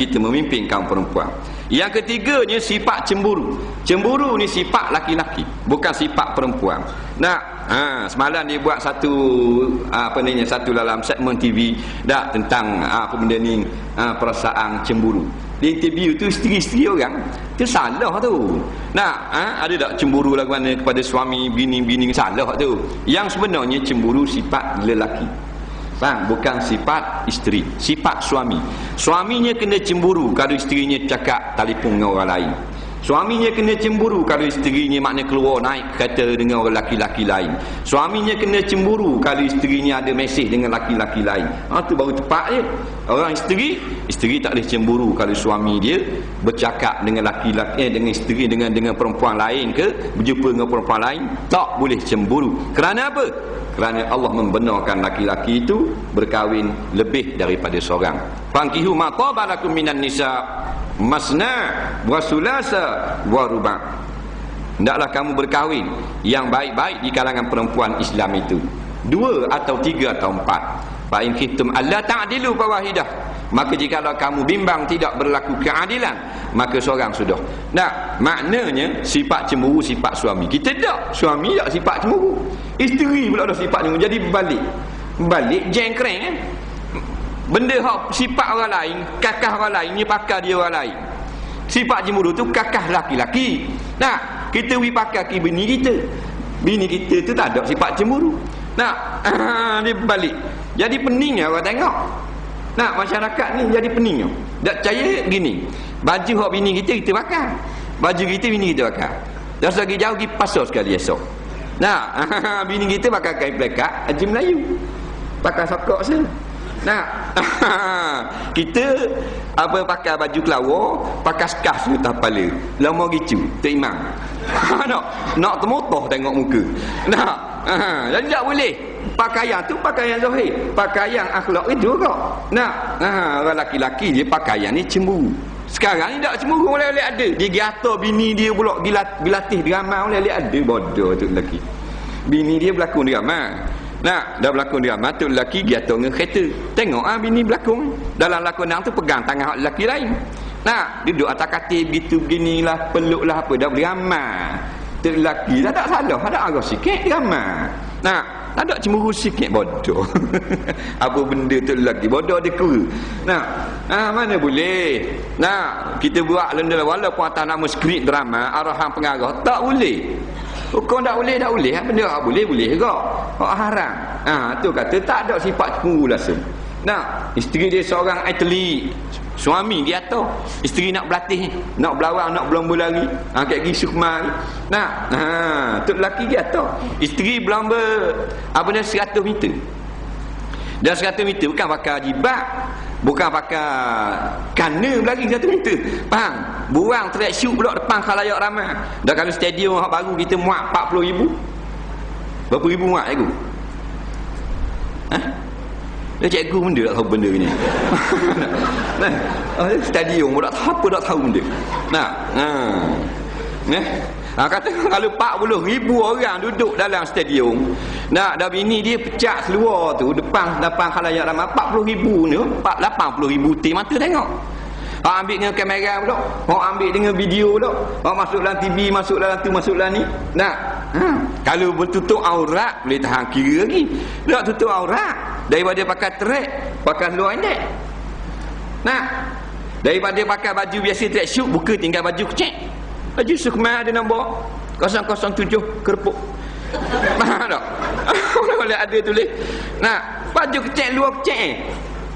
kita memimpin kaum perempuan. Yang ketiganya sifat cemburu. Cemburu ni sifat laki-laki, bukan sifat perempuan. Nah, ha, semalam dia buat satu apa ni satu dalam segmen TV dak tentang apa benda ni ha, perasaan cemburu. Di interview tu isteri-isteri orang tu salah tu. Nah, ha, ada tak cemburu lagu mana kepada suami, bini-bini salah tu. Yang sebenarnya cemburu sifat lelaki. Faham? Bukan sifat isteri. Sifat suami. Suaminya kena cemburu kalau isterinya cakap telefon dengan orang lain. Suaminya kena cemburu kalau isterinya makna keluar naik kata dengan orang laki-laki lain. Suaminya kena cemburu kalau isterinya ada mesej dengan laki-laki lain. Ha, tu baru tepat je. Orang isteri, isteri tak boleh cemburu kalau suami dia bercakap dengan laki-laki eh, dengan isteri dengan dengan perempuan lain ke berjumpa dengan perempuan lain tak boleh cemburu. Kerana apa? Kerana Allah membenarkan laki-laki itu berkahwin lebih daripada seorang. Fankihu ma tabalakum minan nisa masna wa sulasa wa ruba. Hendaklah kamu berkahwin yang baik-baik di kalangan perempuan Islam itu. Dua atau tiga atau empat. Fa in khiftum alla ta'dilu fawahidah maka jika kamu bimbang tidak berlaku keadilan maka seorang sudah. Nah maknanya sifat cemburu sifat suami. Kita tak. Suami tak sifat cemburu. Isteri pula ada sifat cemburu. Jadi balik. Balik jengkreng eh? Benda hak sifat orang lain, kakah orang lain, ni pakar dia orang lain. Sifat cemburu tu kakah laki-laki. Nah, kita wi pakar ki bini kita. Bini kita tu tak ada sifat cemburu. Nah, dia balik. Jadi peningnya orang tengok. Nah, masyarakat ni jadi peningnya. Tak percaya gini. Baju hak bini kita kita pakar. Baju kita bini kita pakar. Dah lagi jauh pergi pasar sekali esok. Nah, bini kita pakai kain plekat, Haji Melayu. Pakai sokok sana. Nah, kita apa pakai baju kelawar, pakai skas di atas kepala. Lama gitu, tu imam. nak nak termotoh tengok muka. Nah, jadi tak boleh. Pakaian tu pakaian zahir. Pakaian akhlak itu kok. Nah, ha, orang laki-laki dia pakaian ni cemburu. Sekarang ni tak cemburu oleh-oleh ada. Dia giata bini dia pula dilatih drama oleh-oleh ada. Bodoh tu lelaki. Bini dia berlakon drama. Nah, dah berlakon dia mati lelaki dia tu dengan kereta. Tengok ah bini berlakon. Dalam lakonan tu pegang tangan lelaki lain. Nah, duduk atas katil begitu beginilah, peluklah apa dah beri amal. Tu lelaki tak ada salah, ada arah sikit amal. Nah, tak ada cemburu sikit bodoh. apa benda tu lelaki bodoh dia kira. Nah, ah mana boleh. Nah, kita buat lenda walaupun atas nama skrip drama arahan pengarah tak boleh. Hukum tak boleh, tak boleh. Benda tak boleh, boleh juga. Hak haram. Ha, tu kata tak ada sifat cemburu langsung. Nah, isteri dia seorang atlet. Suami dia tahu. Isteri nak berlatih, nak berlawak, nak berlomba lari. Ha, kayak gigi sukma ni. Nah, ha, tu lelaki dia tahu. Isteri berlomba apa dia 100 meter. Dan 100 meter bukan pakai jibat. Bukan pakai kana lagi satu meter. Faham? Buang track shoot pula depan khalayak ramai. Dah kalau stadium yang baru kita muat 40 ribu. Berapa ribu muat cikgu? Hah? Dia cikgu benda tak tahu benda ni. nah, stadium pun tak tahu apa tak tahu benda. Nah, ha. Nah. Ha, kata kalau 40 ribu orang duduk dalam stadium. Nak dah bini dia pecah seluar tu depan depan khalayak ramai 40 ribu ni 80 ribu tim mata tengok. Hak ambil dengan kamera pula. Hak ambil dengan video pula. Hak masuk dalam TV, masuk dalam tu, masuk dalam ni. Nak. Ha. Kalau bertutup aurat boleh tahan kira lagi. Tak tutup aurat daripada pakai track, pakai luar indek. Nak. Daripada pakai baju biasa track shoot, buka tinggal baju kecil. Haji Sukman ada nombor 007 kerpuk. Faham tak? Boleh ada tulis. Nah, baju kecil luar kecil.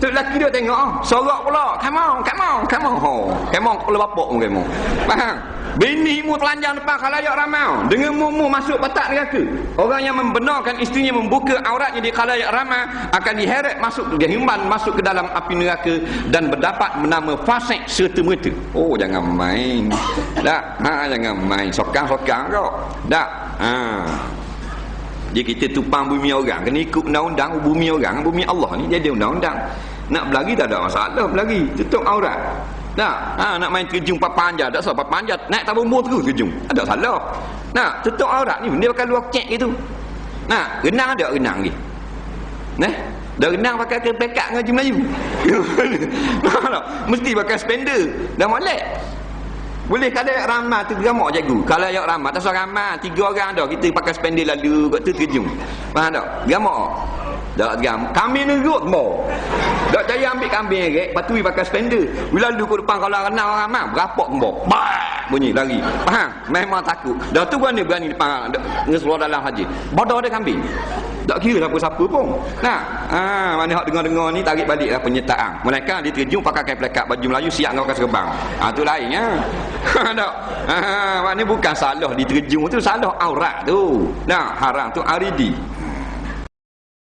Tu lelaki dia tengok, oh, sorak pula. Come on, come on, come on. Oh, come on, kepala bapak pun on. Faham? Bini mu telanjang depan khalayak ramai. Dengan mu masuk petak neraka. Orang yang membenarkan isterinya membuka auratnya di khalayak ramai akan diheret masuk ke himban masuk ke dalam api neraka dan berdapat menama fasik serta merta. Oh, jangan main. Tak, ha, jangan main. Sokang-sokang kau. Tak. Ha. Dia kita tupang bumi orang. Kena ikut undang-undang bumi orang. Bumi Allah ni jadi undang-undang. Nak berlari tak ada masalah berlari. Tutup aurat. Nah, ha, nak main terjun papanjat. Tak salah papanjat. Naik tabung bumbu terus terjun. Ada salah. Nah, tutup aurat ni. Dia pakai luar cek gitu. Nah, renang ada renang ni. Nah, Dah renang pakai ke pekat ngaji Melayu. Mesti pakai spender. Dah molek. Boleh kalau ayat ramah tu gamak jago. Kalau ayat ramah tak seorang ramah, tiga orang dah kita pakai spender lalu kat tu terjun. Faham tak? Gamak. Tak gam. Kambing ni rut mo. Tak saya ambil kambing rek, patu pakai spender. Bila lalu ke depan kalau kenal orang ramah, berapa mo. Bunyi lari. Faham? Memang takut. Dah tu berani berani depan dengan seluar dalam haji. Bodoh ada kambing. Tak kira siapa-siapa pun. Nah, ha, mana hak dengar-dengar ni tarik baliklah penyertaan. Mereka dia terjun pakai kain pelekat baju Melayu siap dengan orang serbang. Ha, tu lain ya. Ha, tak. Ha, mana bukan salah diterjun tu, salah aurat tu. Nah, haram tu aridi.